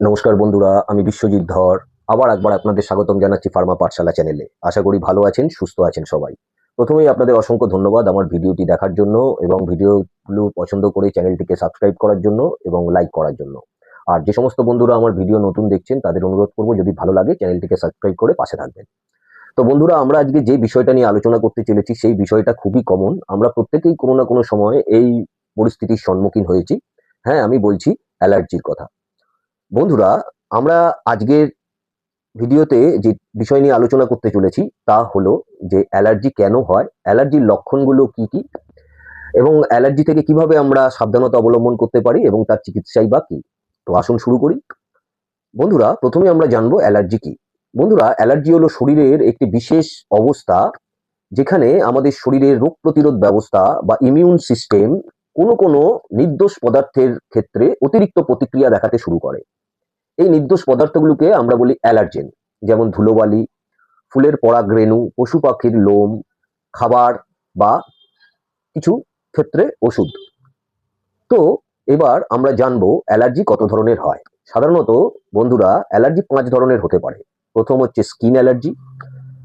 নমস্কার বন্ধুরা, আমি বিশ্বজিৎ ধর। আবার একবার আপনাদের স্বাগতম জানাচ্ছি ফার্মা পাঠশালা চ্যানেলে। আশা করি ভালো আছেন, সুস্থ আছেন সবাই। প্রথমেই আপনাদের অসংখ্য ধন্যবাদ আমার ভিডিওটি দেখার জন্য এবং ভিডিওগুলো পছন্দ করে চ্যানেলটিকে সাবস্ক্রাইব করার জন্য এবং লাইক করার জন্য। আর যে সমস্ত বন্ধুরা আমার ভিডিও নতুন দেখছেন, তাদের অনুরোধ করব যদি ভালো লাগে চ্যানেলটিকে সাবস্ক্রাইব করে পাশে থাকবেন। তো বন্ধুরা, আমরা আজকে যে বিষয়টা নিয়ে আলোচনা করতে চলেছি, সেই বিষয়টা খুবই কমন আমরা প্রত্যেকেই কোনো না কোনো সময় এই পরিস্থিতির সম্মুখীন হয়েছি। হ্যাঁ আমি বলছি অ্যালার্জির কথা। বন্ধুরা, আমরা আজকের ভিডিওতে যে বিষয় নিয়ে আলোচনা করতে চলেছি তা হলো যে অ্যালার্জি কেন হয়, অ্যালার্জির লক্ষণগুলো কি কি এবং অ্যালার্জি থেকে কীভাবে আমরা সাবধানতা অবলম্বন করতে পারি এবং তার চিকিৎসাই বা কি। তো আসুন শুরু করি। বন্ধুরা, প্রথমে আমরা জানব অ্যালার্জি কি। বন্ধুরা, অ্যালার্জি হলো শরীরের একটি বিশেষ অবস্থা যেখানে আমাদের শরীরের রোগ প্রতিরোধ ব্যবস্থা বা ইমিউন সিস্টেম কোনো কোনো নির্দোষ পদার্থের ক্ষেত্রে অতিরিক্ত প্রতিক্রিয়া দেখাতে শুরু করে। এই নির্দোষ পদার্থগুলোকে আমরা বলি অ্যালার্জেন, যেমন ধুলোবালি, ফুলের পরাগরেণু পশু পাখির লোম, খাবার বা কিছু ক্ষেত্রে ওষুধ। তো এবার আমরা জানব অ্যালার্জি কত ধরনের হয়। সাধারণত বন্ধুরা অ্যালার্জি পাঁচ ধরনের হতে পারে। প্রথম হচ্ছে স্কিন অ্যালার্জি,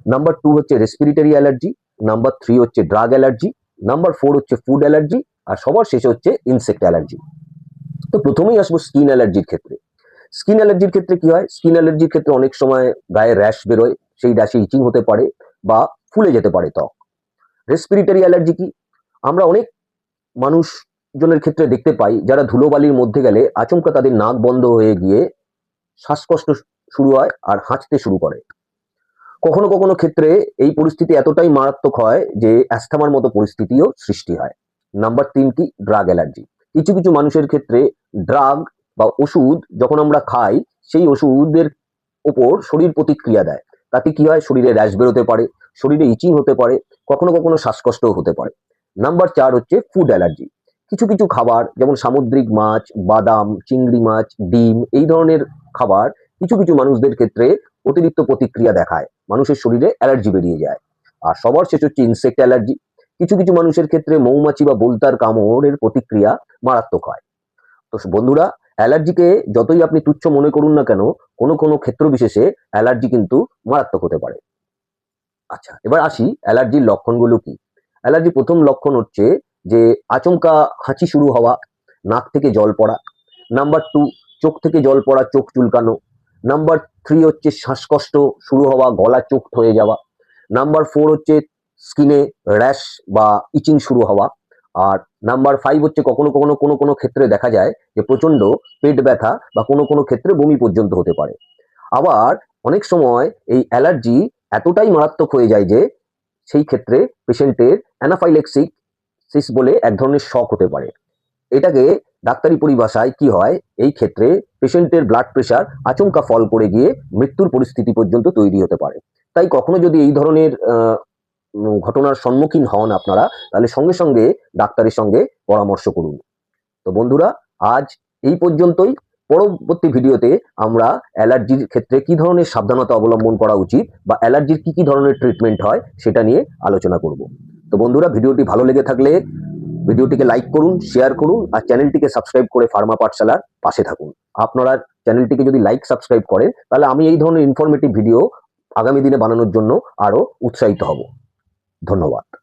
নাম্বার টু হচ্ছে রেসপিরেটরি অ্যালার্জি, নাম্বার থ্রি হচ্ছে ড্রাগ অ্যালার্জি, নাম্বার ফোর হচ্ছে ফুড অ্যালার্জি, আর সবার শেষে হচ্ছে ইনসেক্ট অ্যালার্জি। তো প্রথমেই আসব স্কিন অ্যালার্জির ক্ষেত্রে। স্কিন অ্যালার্জির ক্ষেত্রে কি হয়? স্কিন অ্যালার্জির ক্ষেত্রে অনেক সময় গায়ে র্যাশ বেরোয়, সেই র্যাশে ইচিং হতে পারে বা ফুলে যেতে পারে ত্বক। রেসপিরেটরি অ্যালার্জি কি? আমরা অনেক মানুষ জনের ক্ষেত্রে দেখতে পাই, যারা ধুলোবালির মধ্যে গেলে আচমকা তাদের নাক বন্ধ হয়ে গিয়ে শ্বাসকষ্ট শুরু হয় আর হাঁচতে শুরু করে। কখনো কখনো ক্ষেত্রে এই পরিস্থিতি এতটাই মারাত্মক হয় যে অ্যাস্থামার মতো পরিস্থিতিও সৃষ্টি হয়। নাম্বার তিন কি? ড্রাগ অ্যালার্জি কিছু কিছু মানুষের ক্ষেত্রে ড্রাগ বা ওষুধ যখন আমরা খাই, সেই ওষুধের ওপর শরীর প্রতিক্রিয়া দেয়। তাতে কি হয়? শরীরে র্যাশ বেরোতে পারে, শরীরে ইচিং হতে পারে, কখনো কখনো শ্বাসকষ্টও হতে পারে। নাম্বার চার হচ্ছে ফুড অ্যালার্জি কিছু কিছু খাবার, যেমন সামুদ্রিক মাছ, বাদাম, চিংড়ি মাছ, ডিম, এই ধরনের খাবার কিছু কিছু মানুষদের ক্ষেত্রে অতিরিক্ত প্রতিক্রিয়া দেখায়। মানুষের শরীরে অ্যালার্জি বেরিয়ে যায়। আর সবার শেষ হচ্ছে ইনসেক্ট অ্যালার্জি কিছু কিছু মানুষের ক্ষেত্রে মৌমাছি বা বোলতার কামড়ের প্রতিক্রিয়া মারাত্মক হয়। তো বন্ধুরা অ্যালার্জিকে যতই আপনি তুচ্ছ মনে করুন না কেন, কোনো কোনো ক্ষেত্র বিশেষে অ্যালার্জি কিন্তু মারাত্মক হতে পারে। আচ্ছা এবার আসি অ্যালার্জির লক্ষণগুলো কি? অ্যালার্জি প্রথম লক্ষণ হচ্ছে যে আচমকা হাঁচি শুরু হওয়া, নাক থেকে জল পড়া। নাম্বার টু, চোখ থেকে জল পড়া, চোখ চুলকানো। নাম্বার থ্রি হচ্ছে শ্বাসকষ্ট শুরু হওয়া, গলা চোখ হয়ে যাওয়া। নাম্বার ফোর হচ্ছে স্কিনে র্যাশ বা ইচিং শুরু হওয়া। আর নাম্বার ফাইভ হচ্ছে কখনো কখনো কোনো কোনো ক্ষেত্রে দেখা যায় যে প্রচণ্ড পেট ব্যথা বা কোনো কোনো ক্ষেত্রে বমি পর্যন্ত হতে পারে। আবার অনেক সময় এই অ্যালার্জি এতটাই মারাত্মক হয়ে যায় যে সেই ক্ষেত্রে পেশেন্টের অ্যানাফাইলেক্সিক সিস বলে এক ধরনের শক হতে পারে। এটাকে ডাক্তারি পরিভাষায় কি হয়? এই ক্ষেত্রে পেশেন্টের ব্লাড প্রেশার আচমকা ফল করে গিয়ে মৃত্যুর পরিস্থিতি পর্যন্ত তৈরি হতে পারে। তাই কখনো যদি এই ধরনের ঘটনার সম্মুখীন হন আপনারা, তাহলে সঙ্গে সঙ্গে ডাক্তারের সঙ্গে পরামর্শ করুন। তো বন্ধুরা, আজ এই পর্যন্তই। পরবর্তী ভিডিওতে আমরা অ্যালার্জির ক্ষেত্রে কি ধরনের সাবধানতা অবলম্বন করা উচিত বা অ্যালার্জির কি কি ধরনের ট্রিটমেন্ট হয় সেটা নিয়ে আলোচনা করব। তো বন্ধুরা, ভিডিওটি ভালো লেগে থাকলে ভিডিওটিকে লাইক করুন, শেয়ার করুন আর চ্যানেলটিকে সাবস্ক্রাইব করে ফার্মা পাঠশালার পাশে থাকুন। আপনারা চ্যানেলটিকে যদি লাইক, সাবস্ক্রাইব করেন, তাহলে আমি এই ধরনের ইনফরমেটিভ ভিডিও আগামী দিনে বানানোর জন্য আরও উৎসাহিত হব। ধন্যবাদ।